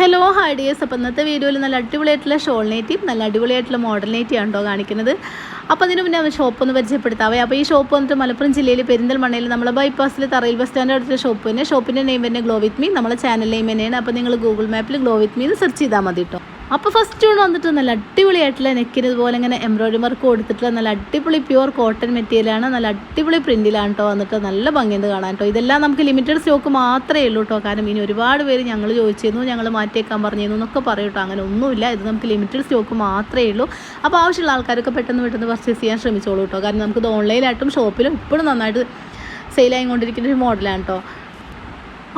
Hello hi dears അപ്പോൾ ഇന്നത്തെ വീഡിയോയിൽ നല്ല അടിപൊളിയായിട്ടുള്ള ഷോൾ നെറ്റിയും നല്ല അടിപൊളിയായിട്ടുള്ള മോഡൽ നെറ്റി ആണ് കേട്ടോ കാണിക്കുന്നത്. അപ്പോൾ അതിന് മുന്നേ ഷോപ്പ് ഒന്ന് പരിചയപ്പെടുത്താവേ. അപ്പോൾ ഈ ഷോപ്പ് വന്നിട്ട് മലപ്പുറം ജില്ലയിൽ പെരിന്തൽമണ്ണയിൽ നമ്മളെ ബൈപ്പാസിൽ തറയിൽ ബസ് സ്റ്റാൻഡ് അടുത്ത ഷോപ്പ് തന്നെ. ഷോപ്പിന്റെ നെയിം തന്നെ ഗ്ലോ വിത്ത് മീ നമ്മളെ ചാനൽ നെയിം തന്നെയാണ്. അപ്പോൾ നിങ്ങൾ ഗൂഗിൾ മാപ്പിൽ ഗ്ലോ വിത്ത് മീ സെർച്ച് ചെയ്താൽ മതി കേട്ടോ അപ്പോൾ ഫസ്റ്റ് ഊണ് വന്നിട്ട് നല്ല അടിപൊളിയായിട്ടുള്ള നെക്കിന് ഇതുപോലെ ഇങ്ങനെ എംബ്രോയ്ഡറി വർക്ക് കൊടുത്തിട്ടുള്ള നല്ല അടിപൊളി പ്യുവർ കോട്ടൺ മെറ്റീരിയലാണ് നല്ല അടിപൊളി പ്രിന്റിലാണ് കേട്ടോ വന്നിട്ട് നല്ല ഭംഗിയുണ്ട് കാണാൻ കേട്ടോ ഇതെല്ലാം നമുക്ക് ലിമിറ്റഡ് സ്റ്റോക്ക് മാത്രമേ ഉള്ളൂ കേട്ടോ കാരണം ഇനി ഒരുപാട് പേര് ഞങ്ങൾ ചോദിച്ചിരുന്നു ഞങ്ങൾ മാറ്റിയേക്കാൻ പറഞ്ഞിരുന്നു എന്നൊക്കെ പറയും കേട്ടോ അങ്ങനെ ഒന്നുമില്ല. ഇത് നമുക്ക് ലിമിറ്റഡ് സ്റ്റോക്ക് മാത്രമേ ഉള്ളൂ. അപ്പോൾ ആവശ്യമുള്ള ആൾക്കാരൊക്കെ പെട്ടെന്ന് പെട്ടെന്ന് പർച്ചേസ് ചെയ്യാൻ ശ്രമിച്ചോളൂ കേട്ടോ കാരണം നമുക്കിത് ഓൺലൈനായിട്ടും ഷോപ്പിലും ഇപ്പോഴും നന്നായിട്ട് സെയിലായിക്കൊണ്ടിരിക്കുന്ന ഒരു മോഡലാണ് കേട്ടോ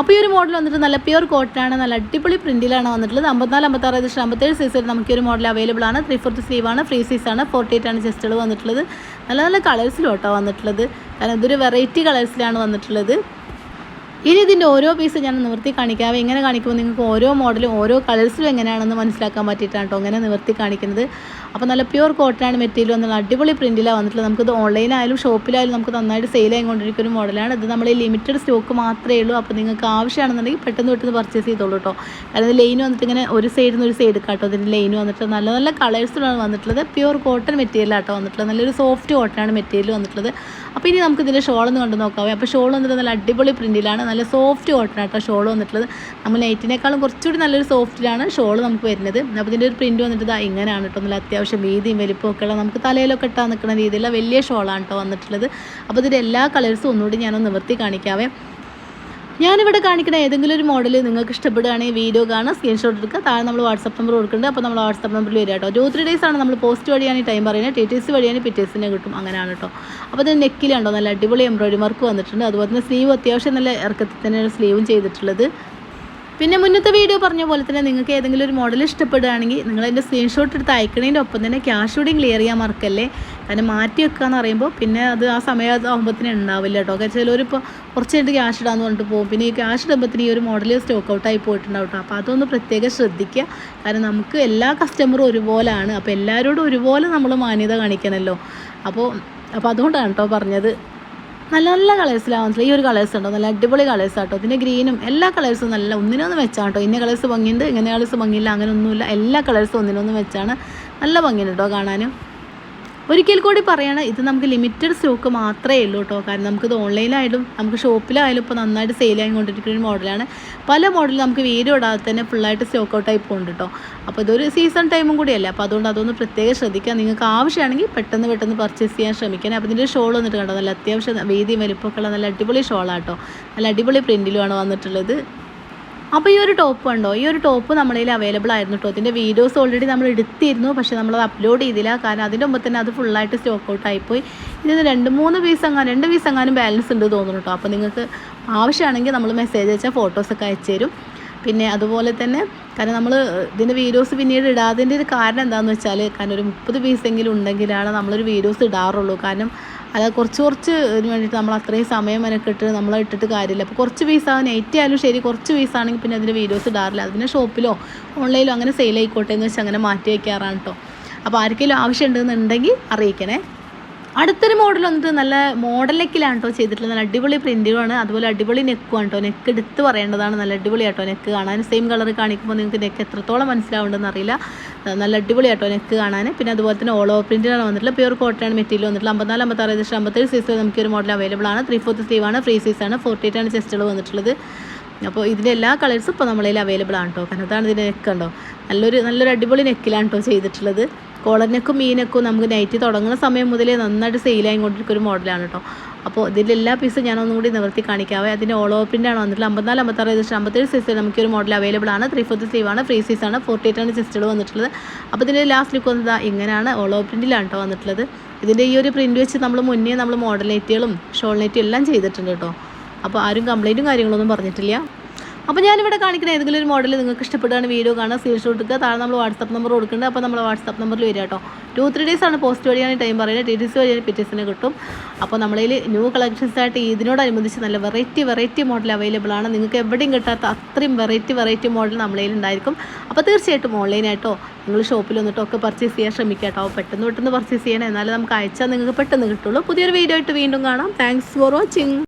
അപ്പോൾ ഈ ഒരു മോഡൽ വന്നിട്ട് നല്ല പ്യൂർ കോട്ടനാണ് നല്ല അടിപൊളി പ്രിന്റിലാണ് വന്നിട്ടുള്ളത്. അമ്പത്തിനാല് അമ്പത്താറ് ഏകദേശം അമ്പത്തേഴ് സൈസിൽ നമുക്ക് ഒരു മോഡൽ അവൈലബിൾ ആണ്. ത്രീ ഫോർത്ത് സ്ലീവ് ആണ് ഫ്രീ സൈസ് ആണ് ഫോർട്ടി എയ്റ്റ് ആണ് ചെസ്റ്റുകൾ വന്നിട്ടുള്ളത്. നല്ല നല്ല കളേഴ്സിലോട്ടോ വന്നിട്ടുള്ളത്. കാരണം ഇതൊരു വെറൈറ്റി കളേഴ്സിലാണ് വന്നിട്ടുള്ളത്. ഇനി ഇതിന്റെ ഓരോ പീസ് ഞാൻ നിവർത്തി കാണിക്കാവേ എങ്ങനെ കാണിക്കുമ്പോൾ നിങ്ങൾക്ക് ഓരോ മോഡലും ഓരോ കളേഴ്സിലും എങ്ങനെയാണെന്ന് മനസ്സിലാക്കാൻ പറ്റിയിട്ടാണ് കേട്ടോ അങ്ങനെ നിവർത്തി കാണിക്കുന്നത്. അപ്പോൾ നല്ല പ്യൂർ കോട്ടനാണ് മെറ്റീരിയൽ വന്നുള്ള അടിപൊളി പ്രിന്റിലാണ് വന്നിട്ടുള്ളത്. നമുക്കിത് ഓൺലൈനായാലും ഷോപ്പിലായാലും നമുക്ക് നന്നായിട്ട് സെയിൽ ആയിക്കൊണ്ടിരിക്കുന്ന ഒരു മോഡലാണ് ഇത് നമ്മൾ ലിമിറ്റഡ് സ്റ്റോക്ക് മാത്രമേ ഉള്ളൂ. അപ്പോൾ നിങ്ങൾക്ക് ആവശ്യമാണെന്നുണ്ടെങ്കിൽ പെട്ടെന്ന് പെട്ടെന്ന് പർച്ചേസ് ചെയ്തോളൂ കേട്ടോ കാരണം ലൈൻ വന്നിട്ട് ഇങ്ങനെ ഒരു സൈഡിൽ നിന്ന് ഒരു സൈഡ് കേട്ടോ ഇതിന്റെ ലൈൻ വന്നിട്ട് നല്ല നല്ല കളേഴ്സിലാണ് വന്നിട്ടുള്ളത്. പ്യൂർ കോട്ടൺ മെറ്റീരിയലാട്ടോ വന്നിട്ടുള്ളത്. നല്ലൊരു സോഫ്റ്റ് കോട്ടൺ ആണ് മെറ്റീരിയൽ വന്നിട്ടുള്ളത്. അപ്പോൾ ഇനി നമുക്ക് ഇതിന്റെ ഷോൾ ഒന്ന് കണ്ടു നോക്കാവേ അപ്പോൾ ഷോൾ വന്നിട്ട് നല്ല അടിപൊളി പ്രിന്റിലാണ് നല്ല സോഫ്റ്റ് കോട്ടൺ ആട്ടോ ഷോൾ വന്നിട്ടുള്ളത്. നമ്മൾ നൈറ്റിനേക്കാളും കുറച്ചുകൂടി നല്ലൊരു സോഫ്റ്റിലാണ് ഷോൾ നമുക്ക് വരുന്നത്. അപ്പോൾ ഇതിന്റെ ഒരു പ്രിന്റ് വന്നിട്ട് ഇതാ ഇങ്ങനെയാണ് കേട്ടോ നല്ല അത്യാവശ്യം വീതിയും വലിപ്പമൊക്കെ ഉള്ള നമുക്ക് തലയിലൊക്കെ ഇട്ടാൽ നിൽക്കുന്ന രീതിയിലുള്ള വലിയ ഷോളാണ് കേട്ടോ വന്നിട്ടുള്ളത്. അപ്പോൾ ഇതിന്റെ എല്ലാ കളേഴ്സും ഒന്നുകൂടി ഞാനൊന്ന് നിവർത്തി കാണിക്കാവേ. ഞാനിവിടെ കാണിക്കുന്ന ഏതെങ്കിലും ഒരു മോഡൽ നിങ്ങൾക്ക് ഇഷ്ടപ്പെടുകയാണെങ്കിൽ വീഡിയോ കാണുക സ്ക്രീൻഷോട്ട് എടുക്കുക. താഴെ നമ്മൾ വാട്സപ്പ് നമ്പർ കൊടുക്കുന്നുണ്ട്. അപ്പോൾ നമ്മൾ വാട്സപ്പ് നമ്പറിൽ വരിക കേട്ടോ. ടു ത്രീ ഡേയ്സ് ആണ് നമ്മൾ പോസ്റ്റ് വഴിയാണ് ഈ ടൈം പറയുന്നത്. ടി ടി സി വഴിയാണ് പിറ്റേഴ്സിനെ കിട്ടും. അങ്ങനെയാണ് കേട്ടോ. അപ്പോൾ ഇത് നെക്കിലുണ്ടോ നല്ല അടിപൊളി എംബ്രോയിഡറി വർക്ക് വന്നിട്ടുണ്ട്. അതുപോലെ തന്നെ സ്ലീവ് അത്യാവശ്യം നല്ല ഇറക്കത്തിൽ തന്നെയാണ് സ്ലീവും ചെയ്തിട്ടുള്ളത്. പിന്നെ മുന്നത്തെ വീഡിയോ പറഞ്ഞ പോലെ തന്നെ നിങ്ങൾക്ക് ഏതെങ്കിലും ഒരു മോഡൽ ഇഷ്ടപ്പെടുകയാണെങ്കിൽ നിങ്ങൾ അതിന്റെ സ്ക്രീൻഷോട്ട് എടുത്ത് അയക്കണതിന്റെ ഒപ്പം തന്നെ ക്യാഷ് കൂടി ക്ലിയർ ചെയ്യാൻ മറക്കല്ലേ? കാരണം മാറ്റി വെക്കുക എന്ന് പറയുമ്പോൾ പിന്നെ അത് ആ സമയം ആകുമ്പോഴത്തേനും ഉണ്ടാവില്ല കേട്ടോ ഒക്കെ ചിലവരിപ്പോൾ കുറച്ച് കഴിഞ്ഞിട്ട് ക്യാഷ് ഇടാന്ന് പറഞ്ഞിട്ട് പോകും. പിന്നെ ഈ ക്യാഷ് ഇടുമ്പോഴത്തേന് ഈ ഒരു മോഡൽ സ്റ്റോക്ക് ഔട്ടായി പോയിട്ടുണ്ടാവും കേട്ടോ അപ്പോൾ അതൊന്ന് പ്രത്യേകം ശ്രദ്ധിക്കുക കാരണം നമുക്ക് എല്ലാ കസ്റ്റമറും ഒരുപോലെയാണ് അപ്പോൾ എല്ലാവരോടും ഒരുപോലെ നമ്മൾ മാന്യത കാണിക്കണമല്ലോ അപ്പോൾ അപ്പോൾ അതുകൊണ്ടാണ് കേട്ടോ പറഞ്ഞത്. നല്ല നല്ല കളേഴ്സിലാണ് ഈ ഒരു കളേഴ്സ് ഉണ്ടോ? നല്ല അടിപൊളി കളേഴ്സ് ആട്ടോ. ഇതിന്റെ ഗ്രീനും എല്ലാ കളേഴ്സും നല്ല ഒന്നിനൊന്ന് കേട്ടോ ഇന്ന കളേഴ്സ് ഭംഗിയുണ്ട് ഇങ്ങനെ കളേഴ്സ് ഭംഗിയില്ല അങ്ങനെ ഒന്നുമില്ല എല്ലാ കളേഴ്സും ഒന്നിനൊന്ന് വെച്ചാണ് നല്ല ഭംഗിയുണ്ട് കേട്ടോ കാണാനും. ഒരിക്കൽ കൂടി പറയണം ഇത് നമുക്ക് ലിമിറ്റഡ് സ്റ്റോക്ക് മാത്രമേ ഉള്ളൂ കേട്ടോ കാരണം നമുക്കിത് ഓൺലൈനായാലും നമുക്ക് ഷോപ്പിലായാലും ഇപ്പോൾ നന്നായിട്ട് സെയിൽ ആയിക്കൊണ്ടിരിക്കുന്ന ഒരു മോഡലാണ് പല മോഡലും നമുക്ക് വീഡിയോ ഇടാതെ തന്നെ ഫുള്ളായിട്ട് സ്റ്റോക്ക് ഔട്ട് ആയി പോകുന്നുണ്ട് കേട്ടോ അപ്പോൾ ഇതൊരു സീസൺ ടൈമും കൂടിയല്ലേ. അപ്പോൾ അതുകൊണ്ട് അതൊന്ന് പ്രത്യേകം ശ്രദ്ധിക്കുക. നിങ്ങൾക്ക് ആവശ്യമാണെങ്കിൽ പെട്ടെന്ന് പെട്ടെന്ന് പർച്ചേസ് ചെയ്യാൻ ശ്രമിക്കണം അപ്പോൾ ഇതിന്റെ ഷോൾ വന്നിട്ട് കണ്ടോ? നല്ല അത്യാവശ്യം വീതിയും വലിപ്പമൊക്കെ ഉള്ള നല്ല അടിപൊളി ഷോളാട്ടോ നല്ല അടിപൊളി പ്രിന്റിലുമാണ് വന്നിട്ടുള്ളത്. അപ്പോൾ ഈ ഒരു ടോപ്പ് ഉണ്ടോ ഈ ഒരു ടോപ്പ് നമ്മളതിൽ അവൈലബിൾ ആയിരുന്നു കേട്ടോ അതിന്റെ വീഡിയോസ് ഓൾറെഡി നമ്മൾ എടുത്തിരുന്നു പക്ഷേ നമ്മളത് അപ്ലോഡ് ചെയ്തില്ല. കാരണം അതിന്റെ മുമ്പ് തന്നെ അത് ഫുള്ളായിട്ട് സ്റ്റോക്ക് ഔട്ട് ആയിപ്പോയി. ഇതിന് രണ്ട് മൂന്ന് പീസ് എങ്ങാനും രണ്ട് പീസ് എങ്ങാനും ബാലൻസ് ഉണ്ട് തോന്നുന്നു കേട്ടോ അപ്പോൾ നിങ്ങൾക്ക് ആവശ്യമാണെങ്കിൽ നമ്മൾ മെസ്സേജ് അയച്ചാൽ ഫോട്ടോസൊക്കെ അയച്ചു തരും പിന്നെ അതുപോലെ തന്നെ കാരണം നമ്മൾ ഇതിന്റെ വീഡിയോസ് പിന്നീട് ഇടാതിന്റെ ഒരു കാരണം എന്താണെന്ന് വെച്ചാൽ കാരണം ഒരു മുപ്പത് പീസെങ്കിലും ഉണ്ടെങ്കിലാണ് നമ്മളൊരു വീഡിയോസ് ഇടാറുള്ളൂ. കാരണം അത് കുറച്ച് കുറച്ച് ഇതിന് വേണ്ടിയിട്ട് നമ്മൾ അത്രയും സമയം മെനക്കെട്ട് നമ്മൾ ഇട്ടിട്ട് കാര്യമില്ല. അപ്പോൾ കുറച്ച് പീസാണ് നൈറ്റ് ആയാലും ശരി കുറച്ച് പീസാണെങ്കിൽ പിന്നെ അതിന്റെ വീഡിയോസ് ഇടാറില്ല. അതിന്റെ ഷോപ്പിലോ ഓൺലൈനിലോ അങ്ങനെ സെയിൽ ആയിക്കോട്ടെ എന്ന് വെച്ചാൽ അങ്ങനെ മാറ്റി വയ്ക്കാറാണ് കേട്ടോ അപ്പോൾ ആർക്കെങ്കിലും ആവശ്യമുണ്ടെന്നുണ്ടെങ്കിൽ അറിയിക്കണേ. അടുത്തൊരു മോഡൽ വന്നിട്ട് നല്ല മോഡൽ നെക്കിലാണ് കേട്ടോ ചെയ്തിട്ടുള്ളത്. നല്ല അടിപൊളി പ്രിന്റുമാണ് അതുപോലെ അടിപൊളി നെക്കുമാണ് കേട്ടോ നെക്ക് എടുത്ത് പറയേണ്ടതാണ്. നല്ല അടിപൊളി ആട്ടോ നെക്ക് കാണാൻ. സെയിം കളർ കാണിക്കുമ്പോൾ നിങ്ങൾക്ക് നെക്ക് എത്രത്തോളം മനസ്സിലാവുണ്ടെന്ന് അറിയില്ല. നല്ല അടിപൊളി ആട്ടോ നെക്ക് കാണാൻ. പിന്നെ അതുപോലെ തന്നെ ഓൾ ഓവർ പ്രിന്റിലാണ് വന്നിട്ടുള്ളത്. പ്യൂർ കോട്ടൺ മെറ്റീരിയൽ വന്നിട്ടുള്ളത്. അമ്പത്തിനാല് അമ്പത്താറ് ഏകദേശം അമ്പത്തേഴ് സൈസിൽ നമുക്ക് ഒരു മോഡൽ അവൈലബിൾ ആണ്. ത്രീ ഫോർത്ത് സ്ലീവ് ആണ്. ഫ്രീ സൈസ് ആണ്. ഫോർട്ടി എയ്റ്റ് ആണ് ചെസ്റ്റുകൾ വന്നിട്ടുള്ളത്. അപ്പോൾ ഇതിന്റെ എല്ലാ കളേഴ്സും ഇപ്പോൾ നമ്മളതിൽ അവൈലബിൾ ആണ് കേട്ടോ കാരണം അതാണ് ഇതിന്റെ നെക്ക് ഉണ്ടോ നല്ലൊരു നല്ലൊരു അടിപൊളി നെക്കിലാണ് കേട്ടോ ചെയ്തിട്ടുള്ളത്. കോളർ മീനക്കും നമുക്ക് നൈറ്റ് തുടങ്ങുന്ന സമയം മുതലേ നന്നായിട്ട് സെയിലായി കൊണ്ടിരിക്കുന്ന ഒരു മോഡലാണ് കേട്ടോ അപ്പോൾ ഇതിന്റെ എല്ലാ പീസും ഞാൻ ഒന്നും കൂടി നിവർത്തി കാണിക്കാവേ. അതിന്റെ ഓൾ ഓവർ പ്രിന്റ് ആണ് വന്നിട്ടുള്ളത് അമ്പത്തിനാല് അമ്പത്താറ് ഏകദേശം അമ്പത്തേഴ് സൈസിൽ നമുക്കൊരു മോഡൽ അവൈലബിൾ ആണ്. ത്രീ ഫോർത്ത് സ്ലീവ് ആണ്. ഫ്രീ സൈസ് ആണ്. ഫോർട്ടി എയ്റ്റ് ആണ് സിസ്റ്റുകൾ വന്നിട്ടുള്ളത്. അപ്പോൾ ഇതിന്റെ ലാസ്റ്റ് ലുക്ക് വന്നത്. ഇങ്ങനെയാണ് ഓൾ ഓവർ പ്രിന്റിലാണ് കേട്ടോ വന്നിട്ടുള്ളത്. ഇതിന്റെ ഈ ഒരു പ്രിന്റ് വെച്ച് നമ്മൾ മുന്നേ നമ്മൾ മോഡൽ നെറ്റുകളും ഷോൾ നെറ്റും എല്ലാം ചെയ്തിട്ടുണ്ട് കേട്ടോ അപ്പോൾ ആരും കംപ്ലൈന്റും കാര്യങ്ങളൊന്നും പറഞ്ഞിട്ടില്ല. അപ്പോൾ ഞാനിവിടെ കാണിക്കുന്ന ഏതെങ്കിലും ഒരു മോഡൽ നിങ്ങൾക്ക് ഇഷ്ടപ്പെടുകയാണ് വീഡിയോ കാണാൻ സ്ക്രീൻഷോട്ട് എടുക്കുക. താഴെ നമ്മൾ വാട്സപ്പ് നമ്പർ കൊടുക്കുന്നുണ്ട്. അപ്പോൾ നമ്മൾ വാട്സപ്പ് നമ്പറിൽ വരിക കേട്ടോ. ടു ത്രീ ഡേയ്സ് ആണ് പോസ്റ്റ് വഴിയാണ് ടൈം പറയുന്നത്. ടി ടി സി വഴിയാണ് പിറ്റേസിന് കിട്ടും. അപ്പോൾ നമ്മളതിൽ ന്യൂ കളക്ഷൻസ് ആയിട്ട് ഇതിനോടനുബന്ധിച്ച് നല്ല വെറൈറ്റി വെറൈറ്റി മോഡൽ അവൈലബിൾ ആണ്. നിങ്ങൾക്ക് എവിടെയും കിട്ടാത്ത അത്രയും വെറൈറ്റി വെറൈറ്റി മോഡൽ നമ്മളതിൽ ഉണ്ടായിരിക്കും. അപ്പോൾ തീർച്ചയായിട്ടും ഓൺലൈനായിട്ടോ നിങ്ങൾ ഷോപ്പിൽ വന്നിട്ടോ ഒക്കെ പർച്ചേസ് ചെയ്യാൻ ശ്രമിക്കുക കേട്ടോ. പെട്ടെന്ന് പെട്ടെന്ന് പർച്ചേസ് ചെയ്യണം. എന്നാലും നമുക്ക് അയച്ചാൽ നിങ്ങൾക്ക് പെട്ടെന്ന് കിട്ടുള്ളൂ. പുതിയൊരു വീഡിയോ ആയിട്ട് വീണ്ടും കാണാം. Thanks for watching